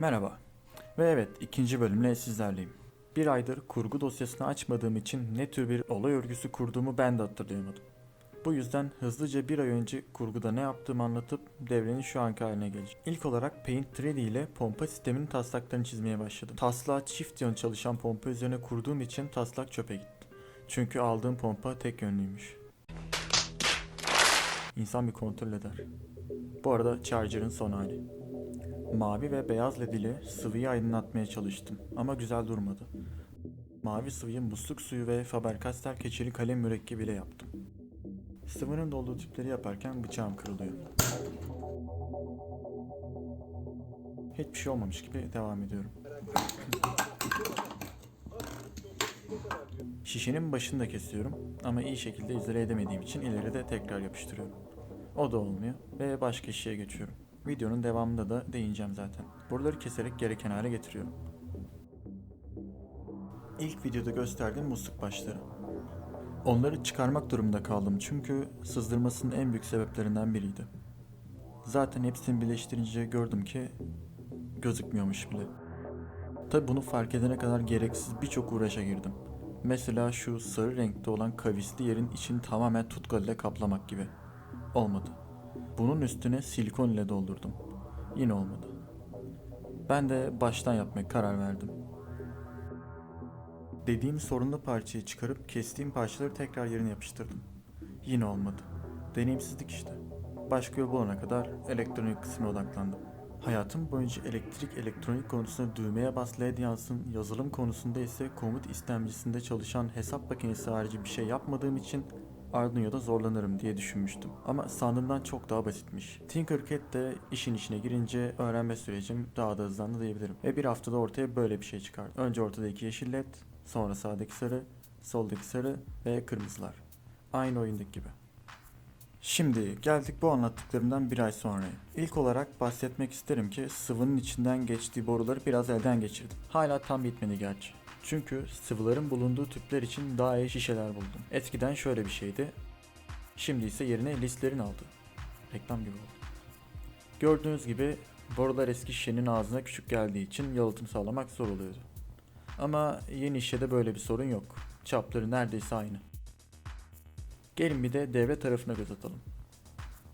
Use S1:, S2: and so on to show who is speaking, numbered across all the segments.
S1: Merhaba. Ve evet ikinci bölümle sizlerleyim. Bir aydır kurgu dosyasını açmadığım için ne tür bir olay örgüsü kurduğumu ben de hatırlayamadım. Bu yüzden hızlıca bir ay önce kurguda ne yaptığımı anlatıp devrenin şu anki haline geleceğim. İlk olarak Paint 3D ile pompa sisteminin taslaklarını çizmeye başladım. Taslağı çift yön çalışan pompa üzerine kurduğum için taslak çöpe gitti. Çünkü aldığım pompa tek yönlüymüş. İnsan bir kontrol eder. Bu arada Charger'ın son hali. Mavi ve beyaz led ile sıvıyı aydınlatmaya çalıştım ama güzel durmadı. Mavi sıvıyı musluk suyu ve Faber-Castell keçeli kalem mürekkebiyle yaptım. Sıvının dolduğu tüpleri yaparken bıçağım kırılıyor. Hiçbir şey olmamış gibi devam ediyorum. Şişenin başını da kesiyorum ama iyi şekilde izole edemediğim için ileride tekrar yapıştırıyorum. O da olmuyor ve başka şişeye geçiyorum. Videonun devamında da değineceğim zaten. Buraları keserek gereken hale getiriyorum. İlk videoda gösterdiğim musluk başları. Onları çıkarmak durumunda kaldım çünkü sızdırmasının en büyük sebeplerinden biriydi. Zaten hepsini birleştirince gördüm ki gözükmüyormuş bile. Tabi bunu fark edene kadar gereksiz birçok uğraşa girdim. Mesela şu sarı renkte olan kavisli yerin içini tamamen tutkal ile kaplamak gibi. Olmadı. Bunun üstüne silikon ile doldurdum. Yine olmadı. Ben de baştan yapmaya karar verdim. Dediğim sorunlu parçayı çıkarıp kestiğim parçaları tekrar yerine yapıştırdım. Yine olmadı. Deneyimsizlik işte. Başka yol bulana kadar elektronik kısmına odaklandım. Hayatım boyunca elektrik elektronik konusunda düğmeye bas led yansın, yazılım konusunda ise komut istemcisinde çalışan hesap makinesi harici bir şey yapmadığım için Arduino'da zorlanırım diye düşünmüştüm. Ama sandığımdan çok daha basitmiş. Tinkercad de işin içine girince öğrenme sürecim daha da hızlandı diyebilirim. Ve bir haftada ortaya böyle bir şey çıkardı. Önce ortadaki yeşil led, sonra sağdaki sarı, soldaki sarı ve kırmızılar. Aynı oyundaki gibi. Şimdi geldik bu anlattıklarımdan bir ay sonra. İlk olarak bahsetmek isterim ki sıvının içinden geçtiği boruları biraz elden geçirdim. Hala tam bitmedi gerçi. Çünkü sıvıların bulunduğu tüpler için daha iyi şişeler buldum. Eskiden şöyle bir şeydi. Şimdi ise yerine listlerin aldı. Reklam gibi oldu. Gördüğünüz gibi borular eski şişenin ağzına küçük geldiği için yalıtım sağlamak zor oluyordu. Ama yeni şişede böyle bir sorun yok. Çapları neredeyse aynı. Gelin bir de devre tarafına göz atalım.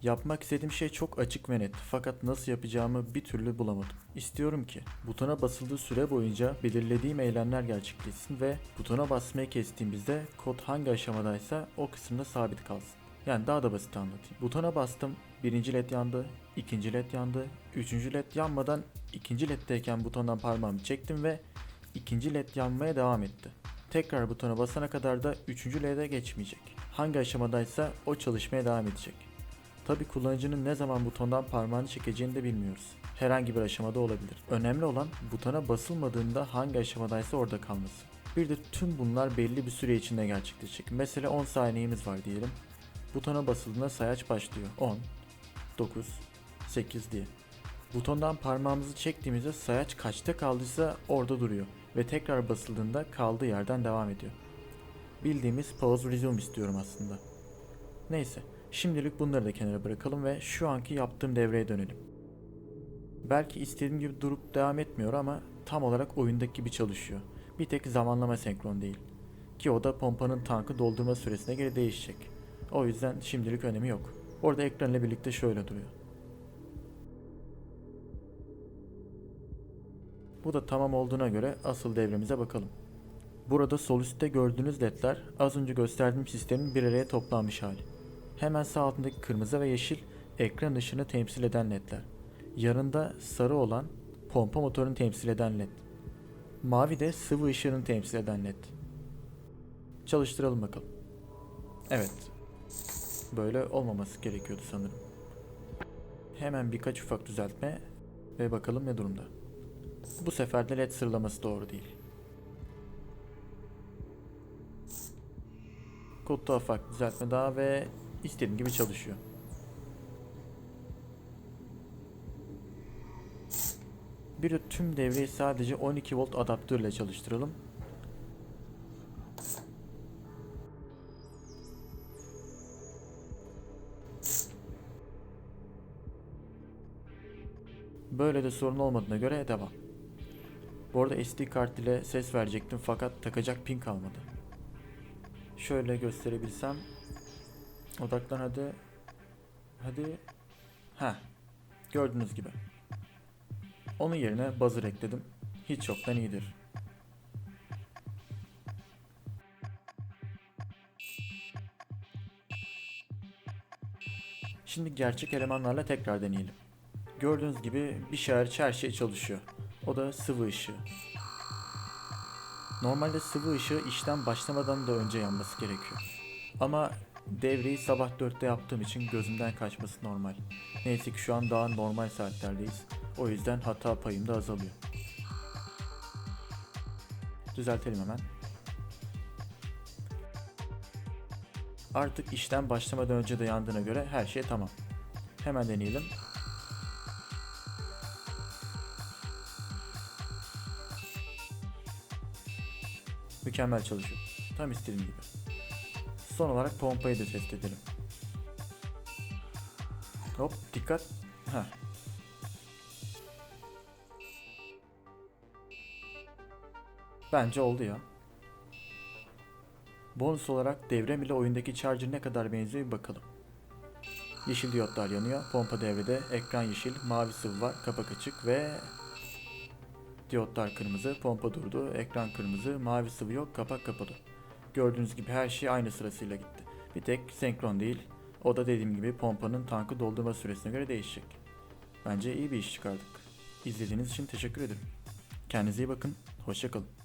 S1: Yapmak istediğim şey çok açık ve net fakat nasıl yapacağımı bir türlü bulamadım. İstiyorum ki butona basıldığı süre boyunca belirlediğim eylemler gerçekleşsin ve butona basmayı kestiğimizde kod hangi aşamadaysa o kısımda sabit kalsın. Yani daha da basit anlatayım. Butona bastım, birinci led yandı, ikinci led yandı, üçüncü led yanmadan ikinci leddeyken butondan parmağımı çektim ve ikinci led yanmaya devam etti. Tekrar butona basana kadar da üçüncü led'e geçmeyecek. Hangi aşamadaysa o çalışmaya devam edecek. Tabi kullanıcının ne zaman butondan parmağını çekeceğini de bilmiyoruz. Herhangi bir aşamada olabilir. Önemli olan butona basılmadığında hangi aşamadaysa orada kalması. Bir de tüm bunlar belli bir süre içinde gerçekleşecek. Mesela 10 saniyemiz var diyelim. Butona basıldığında sayaç başlıyor. 10, 9, 8 diye. Butondan parmağımızı çektiğimizde sayaç kaçta kaldıysa orada duruyor ve tekrar basıldığında kaldığı yerden devam ediyor. Bildiğimiz pause resume istiyorum aslında. Neyse, şimdilik bunları da kenara bırakalım ve şu anki yaptığım devreye dönelim. Belki istediğim gibi durup devam etmiyor ama tam olarak oyundaki gibi çalışıyor. Bir tek zamanlama senkron değil. Ki o da pompanın tankı doldurma süresine göre değişecek. O yüzden şimdilik önemi yok. Orada ekranla birlikte şöyle duruyor. Bu da tamam olduğuna göre asıl devremize bakalım. Burada sol üstte gördüğünüz ledler az önce gösterdiğim sistemin bir araya toplanmış hali. Hemen sağ altındaki kırmızı ve yeşil ekran ışığını temsil eden ledler. Yanında sarı olan pompa motorunu temsil eden led. Mavi de sıvı ışığını temsil eden led. Çalıştıralım bakalım. Evet. Böyle olmaması gerekiyordu sanırım. Hemen birkaç ufak düzeltme ve bakalım ne durumda. Bu sefer de led sıralaması doğru değil. Kodda ufak düzeltme daha ve istediğim gibi çalışıyor. Bir de tüm devreyi sadece 12 volt adaptörle çalıştıralım. Böyle de sorun olmadığına göre devam. Bu arada SD kart ile ses verecektim fakat takacak pin kalmadı. Şöyle gösterebilsem. Odaklan hadi. Hadi. Ha. Gördüğünüz gibi. Onun yerine buzzer ekledim. Hiç yoktan iyidir. Şimdi gerçek elemanlarla tekrar deneyelim. Gördüğünüz gibi bir hariç her şey çalışıyor. O da sıvı ışığı. Normalde sıvı ışığı işten başlamadan da önce yanması gerekiyor. Ama devreyi sabah 4'te yaptığım için gözümden kaçması normal. Neyse ki şu an daha normal saatlerdeyiz. O yüzden hata payım da azalıyor. Düzeltelim hemen. Artık işten başlamadan önce de yandığına göre her şey tamam. Hemen deneyelim. Mükemmel çalışıyor. Tam istediğim gibi. Son olarak pompayı da test edelim. Hop dikkat. Heh. Bence oldu ya. Bonus olarak devrem ile oyundaki charger ne kadar benziyor bir bakalım. Yeşil diyotlar yanıyor. Pompa devrede. Ekran yeşil. Mavi sıvı var. Kapak açık ve diyotlar kırmızı. Pompa durdu. Ekran kırmızı. Mavi sıvı yok. Kapak kapalı. Gördüğünüz gibi her şey aynı sırasıyla gitti. Bir tek senkron değil. O da dediğim gibi pompanın tankı doldurma süresine göre değişecek. Bence iyi bir iş çıkardık. İzlediğiniz için teşekkür ederim. Kendinize iyi bakın. Hoşçakalın.